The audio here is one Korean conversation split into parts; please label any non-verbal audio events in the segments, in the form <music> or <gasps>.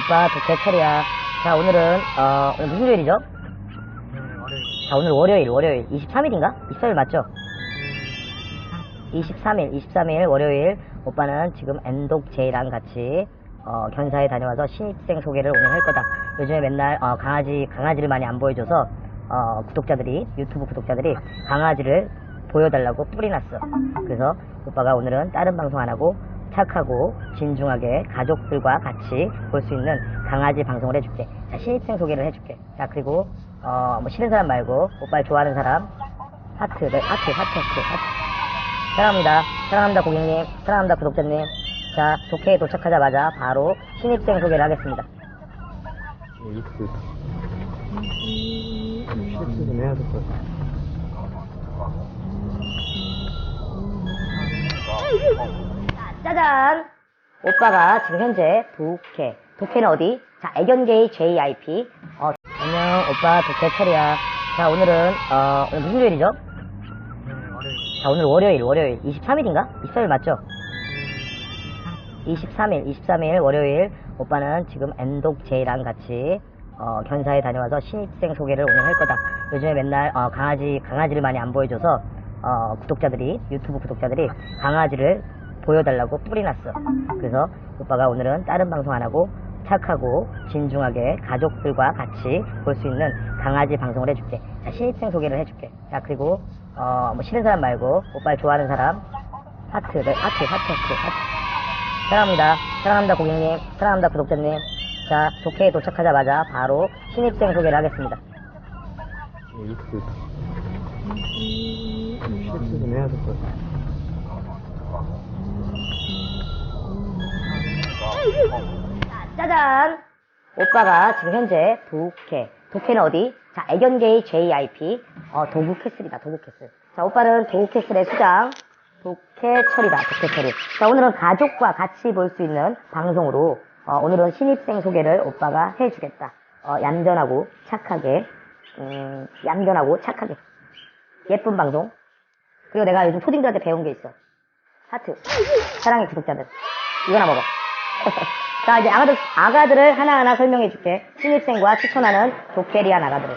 오빠 도케 처리야. 자, 오늘은, 어, 오늘 무슨 요일이죠? 자, 오늘 월요일, 월요일. 23일인가? 23일 맞죠? 23일, 23일 월요일. 오빠는 지금 엔독 제이랑 같이, 어, 견사에 다녀와서 신입생 소개를 오늘 할 거다. 요즘에 맨날, 어, 강아지, 강아지를 많이 안 보여줘서, 어, 구독자들이, 유튜브 구독자들이 강아지를 보여달라고 뿌리 났어. 그래서 오빠가 오늘은 다른 방송 안 하고 착하고 진중하게 가족들과 같이 볼 수 있는 강아지 방송을 해줄게. 자, 신입생 소개를 해줄게. 자, 그리고, 어, 뭐 싫은 사람 말고, 오빠를 좋아하는 사람, 하트, 네, 하트, 하트, 하트, 하트. 사랑합니다. 사랑합니다, 고객님. 사랑합니다, 구독자님. 자, 좋게 도착하자마자 바로 신입생 소개를 하겠습니다. 같아. 짜잔! 오빠가 지금 현재 독해. 독해는 어디? 자, 애견게이 JIP. 어, 안녕, 오빠 독해 철이야. 자, 오늘은, 어, 오늘 무슨 요일이죠? 자, 오늘 월요일, 월요일. 23일인가? 23일 맞죠? 23일, 23일 월요일. 오빠는 지금 엔독 제이랑 같이, 어, 견사에 다녀와서 신입생 소개를 오늘 할 거다. 요즘에 맨날, 어, 강아지, 강아지를 많이 안 보여줘서, 어, 구독자들이, 유튜브 구독자들이 강아지를 보여달라고 뿌리 났어. 그래서 오빠가 오늘은 다른 방송 안 하고 착하고 진중하게 가족들과 같이 볼 수 있는 강아지 방송을 해줄게. 자, 신입생 소개를 해줄게. 자, 그리고, 어, 뭐 싫은 사람 말고 오빠를 좋아하는 사람, 하트, 네, 하트, 하트, 하트, 하트. 사랑합니다. 사랑합니다, 고객님. 사랑합니다, 구독자님. 자, 좋게 도착하자마자 바로 신입생 소개를 하겠습니다. 네, 익스. 실수 좀 해야 될 것 같아. 짜잔! 오빠가 지금 현재 독해. 독해는 어디? 자, 애견게이 JIP. 어, 도구캐슬이다, 도구캐슬. 자, 오빠는 도구캐슬의 수장. 독해철이다, 독해철이. 자, 오늘은 가족과 같이 볼 수 있는 방송으로, 어, 오늘은 신입생 소개를 오빠가 해주겠다. 어, 얌전하고 착하게, 음, 얌전하고 착하게. 예쁜 방송. 그리고 내가 요즘 초딩들한테 배운 게 있어. 하트. 사랑의 구독자들. 이거나 먹어. 자, 이제 아가들, 아가들을 하나하나 설명해 줄게. 신입생과 추천하는 조케리안 아가들을.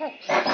Okay.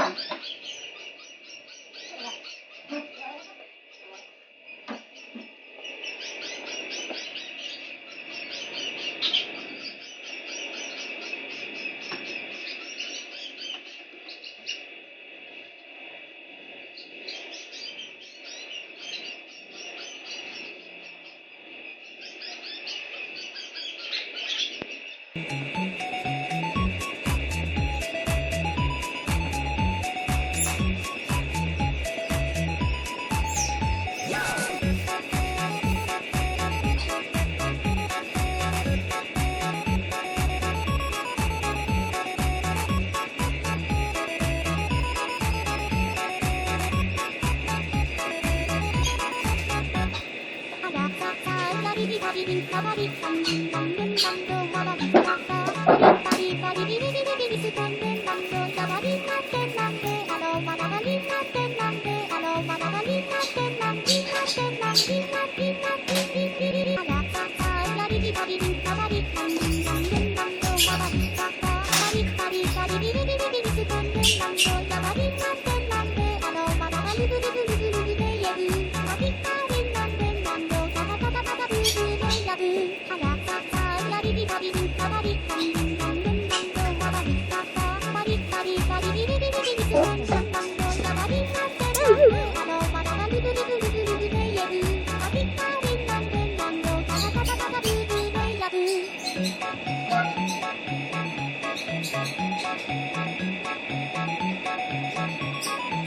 Thank you.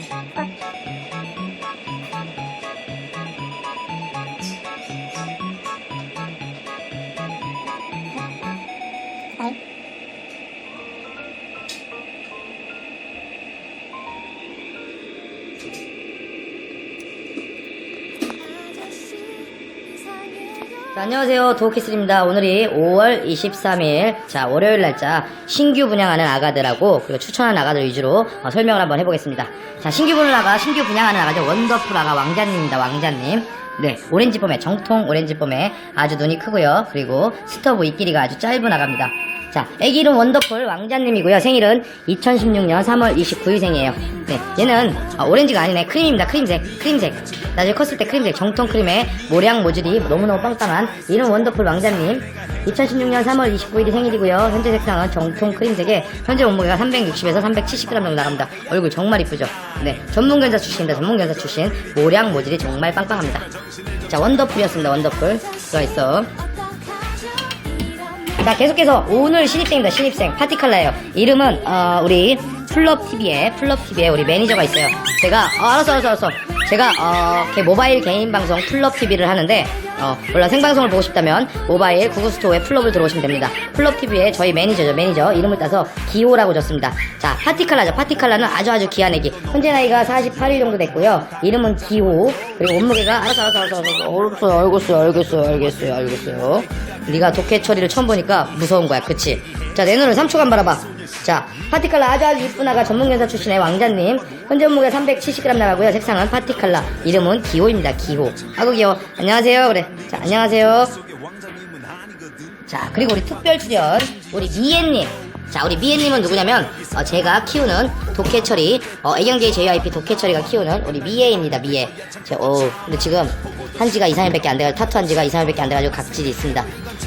자, 안녕하세요. 도우키스입니다. 오늘이 5월 23일, 자, 월요일 날짜 신규 분양하는 아가들하고 그리고 추천하는 아가들 위주로 어, 설명을 한번 해보겠습니다. 자, 신규 분양 아가, 신규 분양하는 아가죠. 원더풀 아가 왕자님입니다. 왕자님. 네, 오렌지 봄에, 정통 오렌지 봄에 아주 눈이 크고요. 그리고 스터브 입 길이가 아주 짧은 아가입니다. 자, 애기 이름 원더풀 왕자님이고요. 생일은 2016년 3월 29일생이에요. 네, 얘는 아, 오렌지가 아니네. 크림입니다. 크림색, 크림색. 나중에 컸을 때 크림색, 정통 크림의 모량 모질이 너무너무 빵빵한 이름 원더풀 왕자님. 2016년 3월 29일이 생일이고요. 현재 색상은 정통 크림색에 현재 몸무게가 360에서 370g 정도 나갑니다. 얼굴 정말 이쁘죠? 네, 전문견사 출신입니다. 전문견사 출신. 모량 모질이 정말 빵빵합니다. 자, 원더풀이었습니다. 원더풀. 들어있어. 자, 계속해서 오늘 신입생입니다. 신입생. 파티컬러예요. 이름은 어, 우리 플럽TV에 플럽TV에 우리 매니저가 있어요. 제가 어, 알았어 알았어 알았어. 제가 어, 걔 모바일 개인 방송 플럽TV를 하는데 어, 물론 생방송을 보고 싶다면 모바일 구글스토어에 플럽을 들어오시면 됩니다. 플럽TV에 저희 매니저죠. 매니저 이름을 따서 기호라고 줬습니다. 자, 파티컬러죠. 파티컬러는 아주 아주 귀한 애기. 현재 나이가 48일 정도 됐고요. 이름은 기호. 그리고 몸무게가 알았어 알았어 알았어 알았어 알겠어요 알겠어요 알겠어요 알겠어요. 네가 독해 처리를 처음 보니까 무서운 거야, 그치? 자, 내 눈을 3초간 바라봐. 자, 파티컬러 아주 아주 이쁜 아가 전문견사 출신의 왕자님. 현재 몸무게 370g 나가고요. 색상은 파티컬러. 이름은 기호입니다, 기호. 아구 귀여워. 안녕하세요. 그래. 자, 안녕하세요. 자, 그리고 우리 특별 출연. 우리 미애님. 자, 우리 미애님은 누구냐면, 어, 제가 키우는 독해처리, 어, 애경제이 JYP 독해처리가 키우는 우리 미애입니다, 미애. 제, 어, 근데 지금 한 지가 2, 3일밖에 안 돼가지고, 타투 한 지가 2, 3일밖에 안 돼가지고 각질이 있습니다.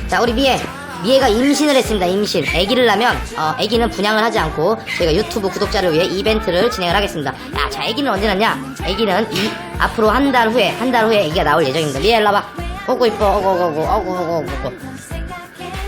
자, 우리 미애. 미애가 임신을 했습니다, 임신. 아기를 낳으면, 어, 아기는 분양을 하지 않고, 저희가 유튜브 구독자를 위해 이벤트를 진행을 하겠습니다. 야, 자, 아기는 언제 낳냐? 아기는 이, 앞으로 한 달 후에, 한 달 후에 아기가 나올 예정입니다. 미애, 일로 와봐. 오고 이뻐, 오고, 오고, 오고, 오고, 오고, 오고.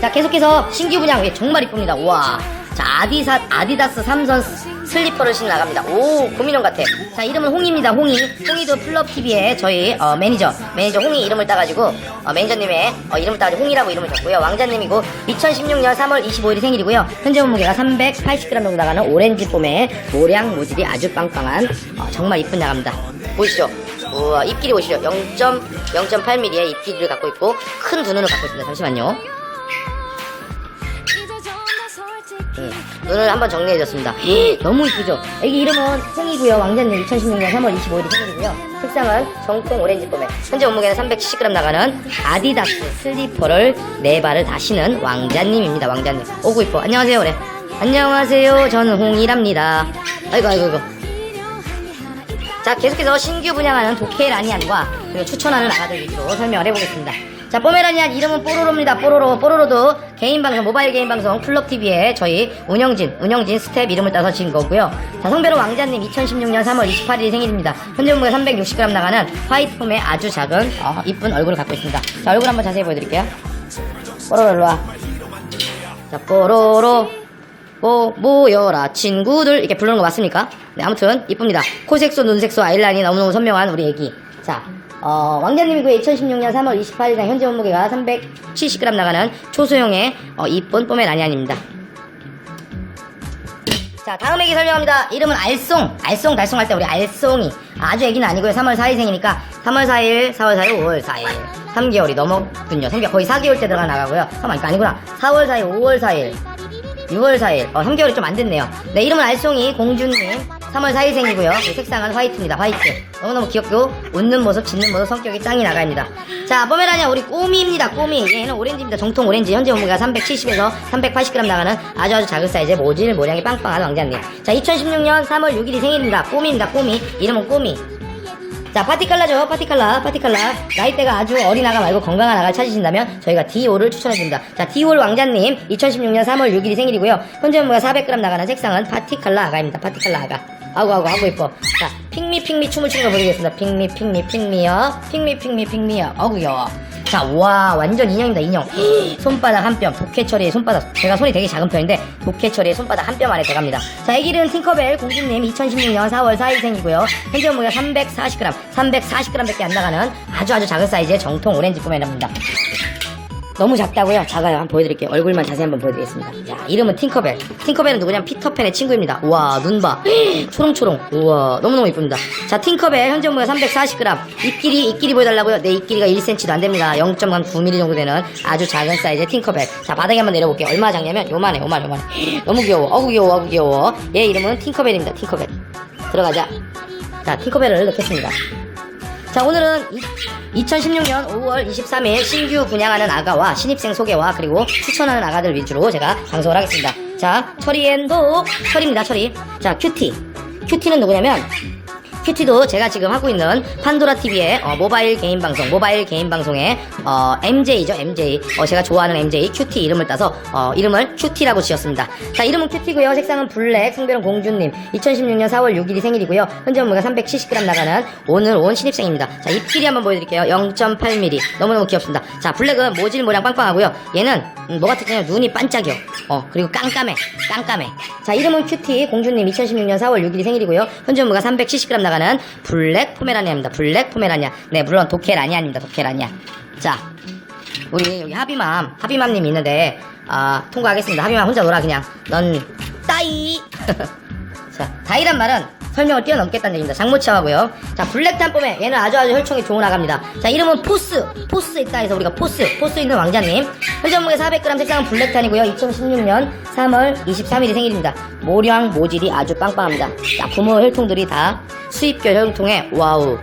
자, 계속해서 신규 분양. 예, 정말 이쁩니다. 와. 자, 아디사, 아디다스 삼선 슬리퍼를 신어 나갑니다. 오, 고민형 같아. 자, 이름은 홍이입니다. 홍이. 홍이도 플럽TV의 저희, 어, 매니저. 매니저 홍이 이름을 따가지고, 어, 매니저님의, 어, 이름을 따가지고 홍이라고 이름을 줬고요. 왕자님이고, 2016년 3월 25일이 생일이고요. 현재 몸무게가 380g 정도 나가는 오렌지 봄의 모량 모질이 아주 빵빵한, 어, 정말 이쁜 나갑니다. 보이시죠? 우와, 입길이 보시죠. 0.0.8mm의 입길이를 갖고 있고, 큰 두 눈을 갖고 있습니다. 잠시만요. 응. 눈을 한번 정리해 줬습니다. 너무 이쁘죠? 애기 이름은 홍이고요. 왕자님 2016년 3월 25일이 생일이고요. 색상은 정통 오렌지 봄에 현재 몸무게는 370g 나가는 아디다스 슬리퍼를 네 발을 다 신은 왕자님입니다. 왕자님. 오고 이뻐. 안녕하세요. 그래. 안녕하세요. 저는 홍이랍니다. 아이고 아이고 아이고. 자, 계속해서 신규 분양하는 도케라니안과 그리고 추천하는 아가들 위주로 설명을 해보겠습니다. 자, 포메라니안 이름은 뽀로로입니다. 뽀로로. 뽀로로도 개인 방송, 모바일 개인 방송 플럽TV에 저희 운영진, 운영진 스텝 이름을 따서 지은 거고요. 자, 성별은 왕자님 2016년 3월 28일 생일입니다. 현재 몸무게 360g 나가는 화이트 폼의 아주 작은, 어, 이쁜 얼굴을 갖고 있습니다. 자, 얼굴 한번 자세히 보여드릴게요. 뽀로로 일로 와. 자, 뽀로로. 뭐, 모여라, 친구들. 이렇게 부르는 거 맞습니까? 네, 아무튼, 이쁩니다. 코색소, 눈색소, 아이라인이 너무너무 선명한 우리 애기. 자, 어, 왕자님이고요. 2016년 3월 28일 날 현재 몸무게가 370g 나가는 초소형의, 어, 이쁜 뽀메 라니안입니다. 자, 다음 애기 설명합니다. 이름은 알송. 알송, 달송 할때 우리 알송이. 아주 애기는 아니고요. 3월 4일 생이니까 3월 4일, 4월 4일, 5월 4일. 3개월이 넘었군요. 3개월, 거의 4개월 때 들어가 나가고요. 잠깐만, 이거 아니구나. 4월 4일, 5월 4일. 6월 4일. 어, 3개월이 좀 안 됐네요. 네, 이름은 알송이 공주님. 3월 4일 생이고요. 색상은 화이트입니다. 화이트. 너무너무 귀엽고 웃는 모습, 짖는 모습, 성격이 짱이 나가입니다. 자, 포메라니아 우리 꼬미입니다. 꼬미. 얘는 오렌지입니다. 정통 오렌지. 현재 몸무게가 370에서 380g 나가는 아주 아주 작은 사이즈의 모질 모량이 빵빵한 왕자님. 자, 2016년 3월 6일이 생일입니다. 꼬미입니다. 꼬미. 이름은 꼬미. 자, 파티칼라죠. 파티칼라, 파티칼라. 나이대가 아주 어린 아가 말고 건강한 아가를 찾으신다면 저희가 D5를 추천해드립니다. 자, D5 왕자님, 2016년 3월 6일이 생일이고요. 현재 몸무게가 400g 나가는 색상은 파티칼라 아가입니다. 파티칼라 아가. 아구, 아구, 아구, 이뻐. 자, 핑미, 핑미 춤을 추는 거 보여드리겠습니다. 핑미, 핑미, 핑미요. 핑미, 핑미, 핑미요. 어구요. 자, 와, 완전 인형이다, 인형. <gasps> 손바닥 한 뼘, 독해 처리의 손바닥. 제가 손이 되게 작은 편인데, 독해 처리의 손바닥 한 뼘 안에 들어갑니다. 자, 이 길은 팅커벨 공주님 2016년 4월 4일생이고요. 현재 몸무게가 340g, 340g 밖에 안 나가는 아주 아주 작은 사이즈의 정통 오렌지 꿈에납니다. 너무 작다고요? 작아요. 한번 보여드릴게요. 얼굴만 자세히 한번 보여드리겠습니다. 자, 이름은 팅커벨. 팅커벨은 누구냐면 피터팬의 친구입니다. 우와, 눈 봐. <gasps> 초롱초롱. 우와, 너무너무 이쁩니다. 자, 팅커벨 현재 무게 340g. 입길이, 입길이 보여달라고요? 내 입길이가 1cm도 안 됩니다. 0.9mm 정도 되는 아주 작은 사이즈의 팅커벨. 자, 바닥에 한번 내려볼게요. 얼마나 작냐면 요만해, 요만해, 요만해. <gasps> 너무 귀여워. 어구 귀여워, 어구 귀여워. 얘 이름은 팅커벨입니다. 팅커벨. 들어가자. 자, 팅커벨을 넣겠습니다. 자 오늘은 2016년 5월 23일 신규 분양하는 아가와 신입생 소개와 그리고 추천하는 아가들 위주로 제가 방송을 하겠습니다. 자 철이앤도 철입니다 철이. 자 큐티. 큐티는 누구냐면 큐티도 제가 지금 하고 있는 판도라 TV의 모바일 개인 방송, 모바일 개인 방송의 어, MJ죠, MJ. 어, 제가 좋아하는 MJ 큐티 이름을 따서 어, 이름을 큐티라고 지었습니다. 자, 이름은 큐티고요. 색상은 블랙, 성별은 공주님. 2016년 4월 6일이 생일이고요. 현재 몸무게가 370g 나가는 오늘 온 신입생입니다. 자, 입 길이 한번 보여드릴게요. 0.8mm. 너무너무 귀엽습니다. 자, 블랙은 모질 모양 빵빵하고요. 얘는 음, 뭐가 특징이냐 눈이 반짝여. 어, 그리고 깜깜해. 깜깜해. 자, 이름은 큐티 공주님 2016년 4월 6일이 생일이고요. 현재 몸무게가 370g 나가는 블랙 포메라니아입니다. 블랙 포메라니아. 네, 물론 도케라니아입니다. 도케라니아. 자, 우리 여기 하비맘, 하비맘님 있는데, 아, 통과하겠습니다. 하비맘 혼자 놀아, 그냥. 넌, 따이! <laughs> 자, 다이란 말은 설명을 뛰어넘겠다는 얘기입니다. 장모치하고요. 자, 블랙탄 뽐에 얘는 아주 아주 혈청이 좋은 아가입니다. 자, 이름은 포스. 포스 있다 해서 우리가 포스. 포스 있는 왕자님. 현재 몸무게 400g 색상은 블랙탄이고요. 2016년 3월 23일이 생일입니다. 모량 모질이 아주 빵빵합니다. 자, 부모 혈통들이 다 수입결 혈통에 와우.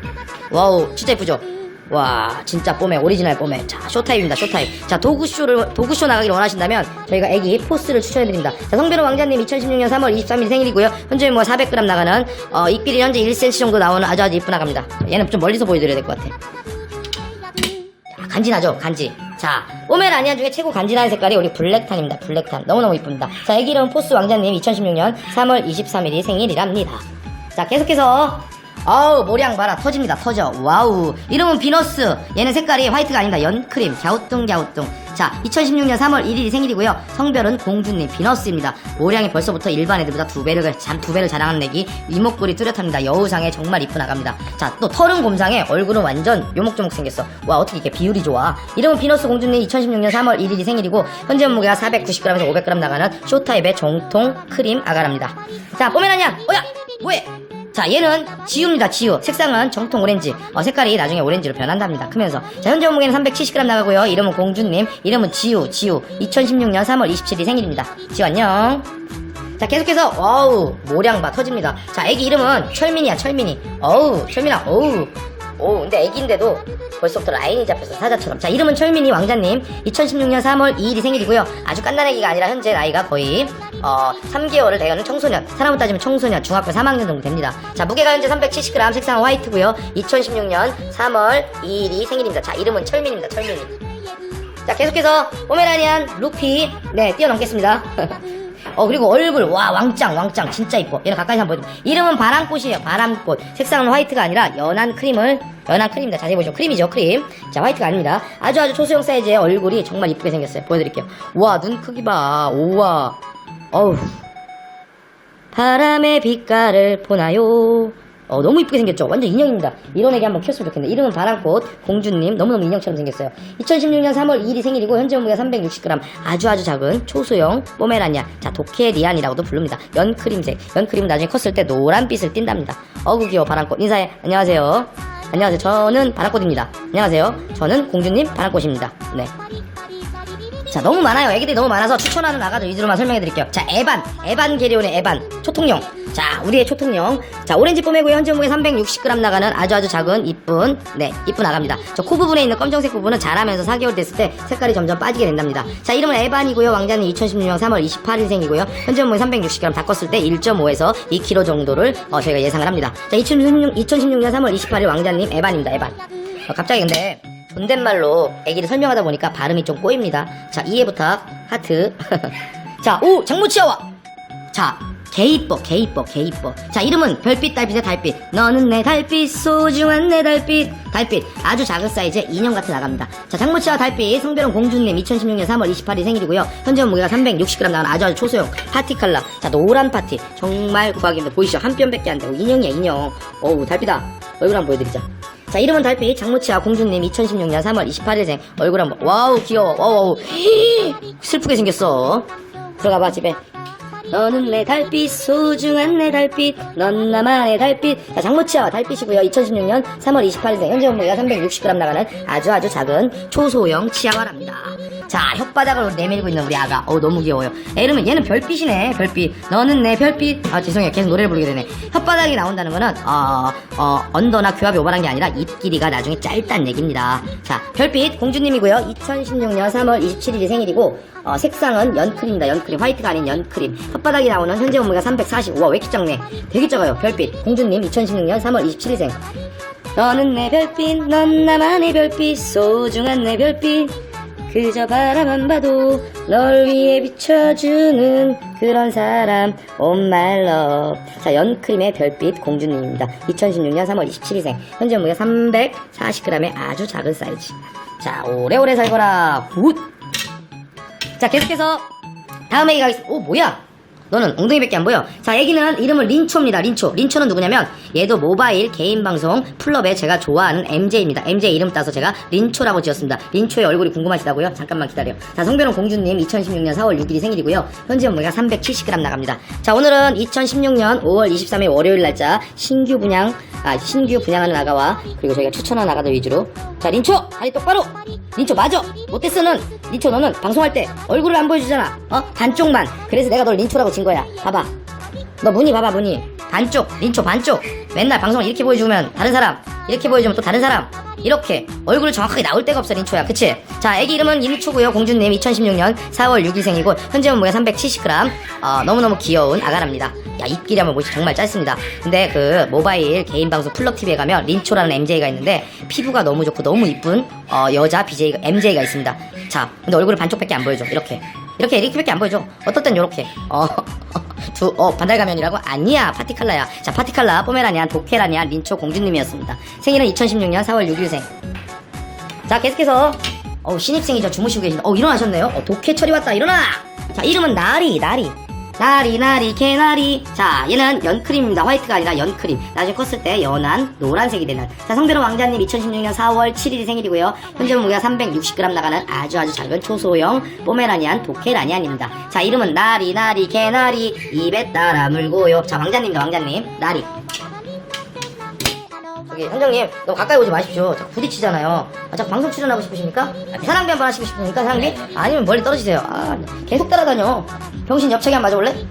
와우. 진짜 예쁘죠? 와 진짜 뽐에 오리지널 뽐에 자 쇼타입입니다 쇼타입 자 도구쇼를 도구쇼 나가기를 원하신다면 저희가 애기 포스를 추천해드립니다. 자 성별은 왕자님 2016년 3월 23일 생일이고요. 현재 뭐 400g 나가는 어 입길이 현재 1cm 정도 나오는 아주 아주 이쁜 아가입니다. 얘는 좀 멀리서 보여드려야 될 것 같아. 자, 간지나죠 간지. 자 오메라니아 중에 최고 간지나는 색깔이 우리 블랙탄입니다 블랙탄 너무너무 이쁩니다. 자 애기 이름 포스 왕자님 2016년 3월 23일이 생일이랍니다. 자 계속해서 어우 모량 봐라. 터집니다. 터져. 와우. 이름은 비너스. 얘는 색깔이 화이트가 아닙니다. 연크림. 갸우뚱 갸우뚱. 자 2016년 3월 1일이 생일이고요. 성별은 공주님 비너스입니다. 모량이 벌써부터 일반 애들보다 두 배를 잠두 배를 자랑하는 애기. 이목구리 뚜렷합니다. 여우상에 정말 이쁜 아가입니다. 자 또 털은 곰상에 얼굴은 완전 요목조목 생겼어. 와 어떻게 이렇게 비율이 좋아? 이름은 비너스 공주님. 2016년 3월 1일이 생일이고 현재 몸무게가 490g에서 500g 나가는 쇼타입의 정통 크림 아가랍니다. 자 포메라냐? 뭐야? 뭐해 자 얘는 지우입니다 지우. 색상은 정통 오렌지. 어, 색깔이 나중에 오렌지로 변한답니다. 크면서. 자 현재 몸무게는 370g 나가고요. 이름은 공주님 이름은 지우 지우. 2016년 3월 27일 생일입니다. 지우 안녕. 자 계속해서 어우 모량바 터집니다. 자 애기 이름은 철민이야 철민이. 어우 철민아 어우 오 근데 애기인데도 벌써부터 라인이 잡혔어 사자처럼. 자 이름은 철민이 왕자님. 2016년 3월 2일이 생일이고요. 아주 깐난 애기가 아니라 현재 나이가 거의 어 3개월을 돼가는 청소년. 사람으로 따지면 청소년 중학교 3학년 정도 됩니다. 자 무게가 현재 370g 색상은 화이트고요. 2016년 3월 2일이 생일입니다. 자 이름은 철민입니다 철민이. 자 계속해서 포메라니안 루피. 네 뛰어넘겠습니다 <laughs> 어 그리고 얼굴 와 왕짱 왕짱 진짜 이뻐. 얘는 가까이 한번 보여줘 이름은 바람꽃이에요 바람꽃. 색상은 화이트가 아니라 연한 크림을 연한 크림입니다. 자세히 보시면 크림이죠 크림. 자 화이트가 아닙니다. 아주 아주 초소형 사이즈의 얼굴이 정말 이쁘게 생겼어요. 보여드릴게요. 우와 눈 크기 봐. 우와. 어우. 바람의 빛깔을 보나요 어, 너무 이쁘게 생겼죠? 완전 인형입니다. 이런 애기 한번 키웠으면 좋겠네. 이름은 바람꽃 공주님. 너무너무 인형처럼 생겼어요. 2016년 3월 2일이 생일이고, 현재 몸무게가 360g. 아주 아주 작은 초소형 포메라니아. 자, 도케리안이라고도 부릅니다. 연크림색. 연크림은 나중에 컸을 때 노란빛을 띈답니다. 어구 귀여워, 바람꽃. 인사해. 안녕하세요. 안녕하세요. 저는 바람꽃입니다. 안녕하세요. 저는 공주님 바람꽃입니다. 네. 자 너무 많아요. 애기들이 너무 많아서 추천하는 아가들 위주로만 설명해 드릴게요. 자 에반. 에반 게리온의 에반. 초통령. 자 우리의 초통령. 자 오렌지 뽀매고요 현재 몸무게 360g 나가는 아주 아주 작은 이쁜 네 이쁜 아가입니다. 저 코 부분에 있는 검정색 부분은 자라면서 4개월 됐을 때 색깔이 점점 빠지게 된답니다. 자 이름은 에반이고요. 왕자는 2016년 3월 28일생이고요. 현재 몸무게 360g 다 컸을 때 1.5에서 2kg 정도를 어, 저희가 예상을 합니다. 자 2016, 2016년 3월 28일 왕자님 에반입니다. 에반. 어, 갑자기 근데 존댓말로 애기를 설명하다 보니까 발음이 좀 꼬입니다. 자, 이해 부탁, 하트. <laughs> 자, 오, 장무치아와! 자, 개 이뻐, 개 이뻐, 개 이뻐. 자, 이름은 별빛 달빛의 달빛. 너는 내 달빛, 소중한 내 달빛. 달빛, 아주 작은 사이즈의 인형 같은 나갑니다. 자, 장무치와 달빛, 성별은 공주님 2016년 3월 28일 생일이고요. 현재 무게가 360g 나가는 아주 아주 초소형 파티 컬러. 자, 노란 파티. 정말 힘들 보이시죠? 한 뼘밖에 안 되고. 인형이야, 인형. 어우, 달빛아. 얼굴 한번 보여드리자. 자 이름은 달빛 장무치아 공주님 2016년 3월 28일생 얼굴 한번 와우 귀여워 와우 와우. 슬프게 생겼어. 들어가봐 집에 너는 내 달빛 소중한 내 달빛 넌 나만의 달빛. 자 장무치아와 달빛이고요. 2016년 3월 28일생 현재 몸무게가 360g 나가는 아주 아주 작은 초소형 치아와랍니다. 자 혓바닥을 내밀고 있는 우리 아가. 어우 너무 귀여워요. 애 이름은 얘는 별빛이네 별빛. 너는 내 별빛. 아 죄송해요. 계속 노래를 부르게 되네. 혓바닥이 나온다는 거는 어, 어, 언더나 귀압이 오버한 게 아니라 입 길이가 나중에 짧다는 얘기입니다. 자 별빛 공주님이고요. 2016년 3월 27일이 생일이고 어, 색상은 연크림입니다 연크림. 화이트가 아닌 연크림. 혓바닥이 나오는 현재 몸무게가 340 우와 왜 이렇게 작네? 되게 작아요. 별빛. 공주님 2016년 3월 27일생. 너는 내 별빛 넌 나만의 별빛. 소중한 내 별빛. 그저 바라만 봐도 널 위해 비춰주는 그런 사람. love 자 연크림의 별빛 공주님입니다. 2016년 3월 27일생. 현재 몸무게 340g의 아주 작은 사이즈. 자 오래오래 살거라. 굿 자 계속해서 다음 애기 가겠습니다 오 뭐야 너는 엉덩이밖에 안 보여. 자, 애기는 이름은 린초입니다. 린초. 린초는 누구냐면 얘도 모바일 개인 방송 플럽에 제가 좋아하는 MJ입니다. MJ 이름 따서 제가 린초라고 지었습니다. 린초의 얼굴이 궁금하시다고요? 잠깐만 기다려. 자, 성별은 공주님 2016년 4월 6일이 생일이고요. 현재 몸무게가 370g 나갑니다. 자, 오늘은 2016년 5월 23일 월요일 날짜 신규 분양 아, 신규 분양하는 아가와 그리고 저희가 추천하는 아가들 위주로 자, 린초 다리 똑바로. 린초 맞아. 못됐어는 린초 너는 방송할 때 얼굴을 안 보여주잖아. 어? 반쪽만. 그래서 내가 널 린초라고 진 거야. 봐봐. 너 무늬 봐봐 무늬. 반쪽. 린초 반쪽. 맨날 방송을 이렇게 보여주면 다른 사람. 이렇게 보여주면 또 다른 사람. 이렇게 얼굴을 정확하게 나올 데가 없어 린초야. 그치? 자 애기 이름은 임초고요. 공주님 2016년 4월 6일생이고 현재 몸무게 370g. 어, 너무너무 귀여운 아가랍니다. 야 입길이 한번 보시 정말 짧습니다. 근데 그 모바일 개인 방송 플럭 TV에 가면 린초라는 MJ가 있는데 피부가 너무 좋고 너무 이쁜 어, 여자 BJ가 MJ가 있습니다. 자 근데 얼굴을 반쪽밖에 안 보여줘. 이렇게 이렇게 이렇게밖에 안 보여줘. 어떨 땐 요렇게. 어. 두, 어, 반달 가면이라고? 아니야, 파티칼라야. 자, 파티칼라, 뽀메라니아, 도케라니아, 린초 공주님이었습니다. 생일은 2016년 4월 6일생. 자, 계속해서, 어 신입생이죠. 주무시고 계신다. 어, 일어나셨네요. 어, 도케철이 왔다. 일어나! 자, 이름은 나리, 나리. 나리, 나리, 개나리. 자, 얘는 연크림입니다. 화이트가 아니라 연크림. 나중에 컸을 때 연한 노란색이 되는. 자, 성별은 왕자님 2016년 4월 7일이 생일이고요. 현재 몸무게가 360g 나가는 아주 아주 작은 초소형 포메라니안 도케라니안입니다. 자, 이름은 나리, 나리, 개나리. 입에 따라 물고요. 자, 왕자님입니다. 왕자님. 나리. 저기 현장님 너무 가까이 오지 마십시오. 자꾸 부딪히잖아요. 아, 자꾸 방송 출연하고 싶으십니까? 아, 사랑비 한번 하시고 싶습니까? 사랑비? 아니면 멀리 떨어지세요. 아, 계속 따라다녀. 병신 옆차기 한번 맞아볼래?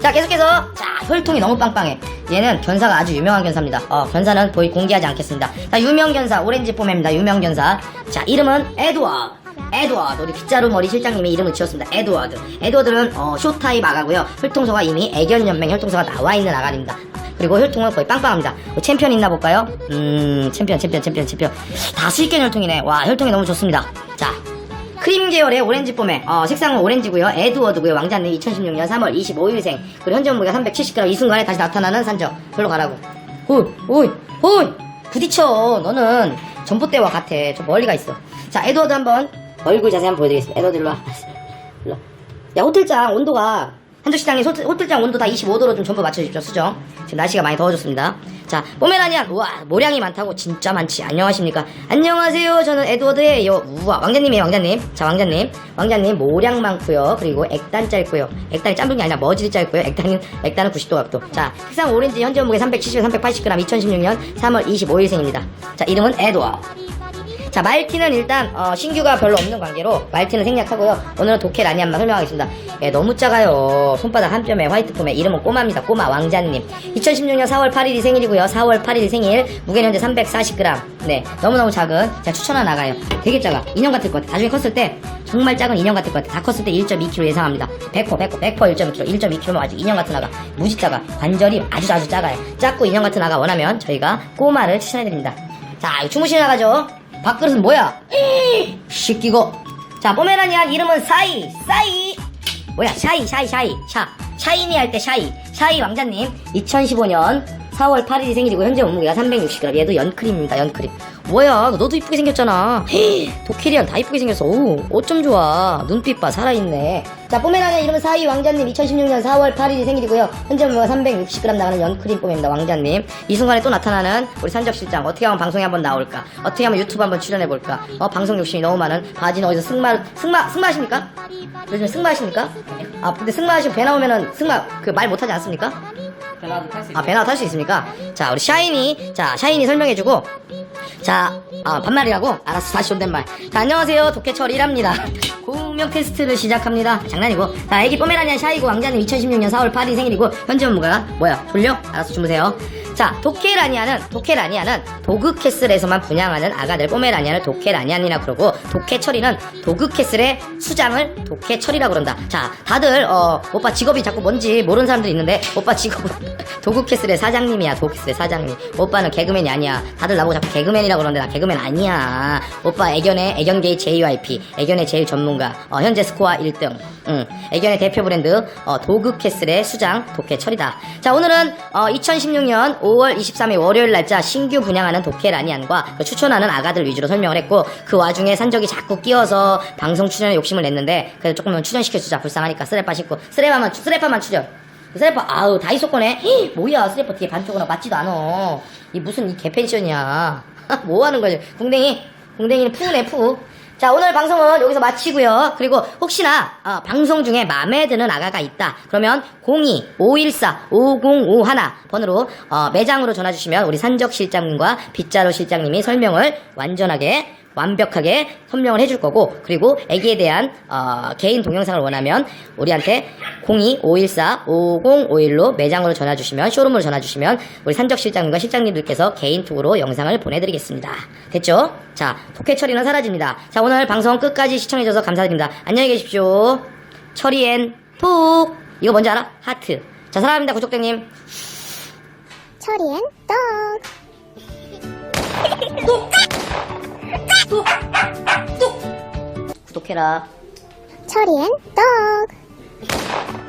자 계속해서 자 혈통이 너무 빵빵해 얘는 견사가 아주 유명한 견사입니다. 어 견사는 보이 공개하지 않겠습니다. 자 유명 견사 오렌지 뽀매입니다. 유명 견사. 자 이름은 에드워드. 에드워드. 우리 빗자루 머리 실장님이 이름을 지었습니다. 에드워드. 에드워드는 어, 쇼타입 아가고요. 혈통소가 이미 애견연맹 혈통소가 나와 있는 아가입니다. 그리고 혈통은 거의 빵빵합니다. 뭐 챔피언 있나 볼까요? 음 챔피언 챔피언 챔피언 챔피언. 다 수익견 혈통이네. 와 혈통이 너무 좋습니다. 자 크림 계열의 오렌지 뽀매 어, 색상은 오렌지고요. 에드워드고요. 왕자님 2016년 3월 25일생. 그리고 현재 몸무게가 370g 이 순간에 다시 나타나는 산적 별로 가라고. 오이 오이 오이 부딪혀 너는. 전봇대와 같아. 저 멀리 가 있어. 자 에드워드 한번 얼굴 자세히 한번 보여드리겠습니다. 에드워드 일로 와. 일로 와. 야 호텔장 온도가 호틀, 호텔장 온도 다 25도로 좀 전부 맞춰주십시오. 수정. 지금 날씨가 많이 더워졌습니다. 자, 포메라니안. 우와, 모량이 많다고 진짜 많지. 안녕하십니까. 안녕하세요. 저는 에드워드예요. 우와, 왕자님이에요, 왕자님. 자, 왕자님. 왕자님, 모량 많고요 그리고 액단 짧고요 액단이 짧은 게 아니라 머질이 짧고요 액단은, 액단은 90도 각도. 자, 색상 오렌지 현재 몸무게 370, 380g, 2016년 3월 25일생입니다. 자, 이름은 에드워드. 자 말티는 일단 어, 신규가 별로 없는 관계로 말티는 생략하고요. 오늘은 독해 라니안만 설명하겠습니다. 예, 너무 작아요. 손바닥 한 뼘에 화이트 폼에 이름은 꼬마입니다. 꼬마 왕자님. 2016년 4월 8일이 생일이고요. 4월 8일 생일 무게는 현재 340g 네 너무너무 작은 제가 추천 하나 나가요. 되게 작아. 인형 같을 것 같아. 나중에 컸을 때 정말 작은 인형 같을 것 같아. 다 컸을 때 1.2kg 예상합니다. 100% 100% 100% 1.2kg 1.2kg면 아주 인형 같은 아가. 무지 작아. 관절이 아주 아주 작아요. 작고 인형 같은 아가 원하면 저희가 꼬마를 추천해드립니다. 자 이거 주무시러 나가죠 밥그릇은 뭐야? 시끼고. 자, 포메라니안 이름은 사이, 사이. 뭐야, 샤이, 샤이, 샤이. 샤. 샤이니 할 때 샤이. 샤이 왕자님. 2015년 4월 8일이 생일이고, 현재 몸무게가 360g. 얘도 연크림입니다, 연크림. 뭐야, 너도 이쁘게 생겼잖아. 도캐리안 다 이쁘게 생겼어. 오, 어쩜 좋아. 눈빛 봐, 살아있네. 자, 포메라니안 이름은 사이 왕자님. 2016년 4월 8일이 생일이고요. 현재 몸무게가 360g 나가는 연크림 폼입니다, 왕자님. 이 순간에 또 나타나는 우리 산적실장. 어떻게 하면 방송에 한번 나올까? 어떻게 하면 유튜브 한번 출연해볼까? 어, 방송 욕심이 너무 많은 바지는 어디서 승마, 승마, 승마하십니까? 요즘 승마하십니까? 아, 근데 승마하시고 배 나오면은 승마, 그 말 못하지 않습니까? 아, 배나 탈 수 있습니까? 자, 우리 샤이니. 자, 샤이니 설명해주고. 자, 아, 반말이라고? 알았어, 다시 존댓말. 자, 안녕하세요. 도깨철이랍니다. <laughs> 공명 테스트를 시작합니다. 장난이고. 자, 애기 뽀메라니안 샤이고 왕자님 2016년 4월 8일 생일이고, 현재 업무가 뭐야? 졸려? 알았어, 주무세요. 자, 도케라니아는, 도케라니아는 도그 캐슬에서만 분양하는 아가들 뽀메라니아를 도케라니안이라 그러고, 도케철이는 도그 캐슬의 수장을 도케철이라 그런다. 자, 다들, 어, 오빠 직업이 자꾸 뭔지 모르는 사람들이 있는데, 오빠 직업은 <laughs> 도그 캐슬의 사장님이야, 도그 캐슬의 사장님. 오빠는 개그맨이 아니야. 다들 나보고 자꾸 개그맨이라 그러는데 나 개그맨 아니야. 오빠 애견의 애견계의 JYP, 애견의 제일 전문가, 어, 현재 스코어 1등. 응. 애견의 대표 브랜드, 어, 도그 캐슬의 수장, 도케철이다. 자, 오늘은, 어, 2016년 5월 23일 월요일 날짜 신규 분양하는 도케라니안과 그 추천하는 아가들 위주로 설명을 했고, 그 와중에 산적이 자꾸 끼어서 방송 출연에 욕심을 냈는데, 그래도 조금은 출연시켜주자. 불쌍하니까 쓰레빠 씻고, 쓰레빠만, 쓰레빠만 출연. 쓰레빠, 아우, 다이소? 히, 뭐야, 쓰레빠 뒤에 반쪽으로 맞지도 않아. 이 무슨 이 개펜션이야. <laughs> 뭐 하는 거지? 궁뎅이, 궁뎅이는 푸네, 푸. 자, 오늘 방송은 여기서 마치고요. 그리고 혹시나 어, 방송 중에 마음에 드는 아가가 있다. 그러면 02-514-5051 번호로 어, 매장으로 전화 주시면 우리 산적 실장님과 빗자루 실장님이 설명을 완전하게 완벽하게 설명을 해줄 거고 그리고 애기에 대한 어, 개인 동영상을 원하면 우리한테 02-514-5051로 매장으로 전화 주시면 쇼룸으로 전화 주시면 우리 산적 실장님과 실장님들께서 개인 톡으로 영상을 보내드리겠습니다. 됐죠? 자, 토케 처리는 사라집니다. 자, 오늘 방송 끝까지 시청해주셔서 감사드립니다. 안녕히 계십시오. 처리엔 톡 이거 뭔지 알아? 하트. 자, 사랑합니다, 구독자님. 철이엔 떡. 구독해라. 철이엔 떡!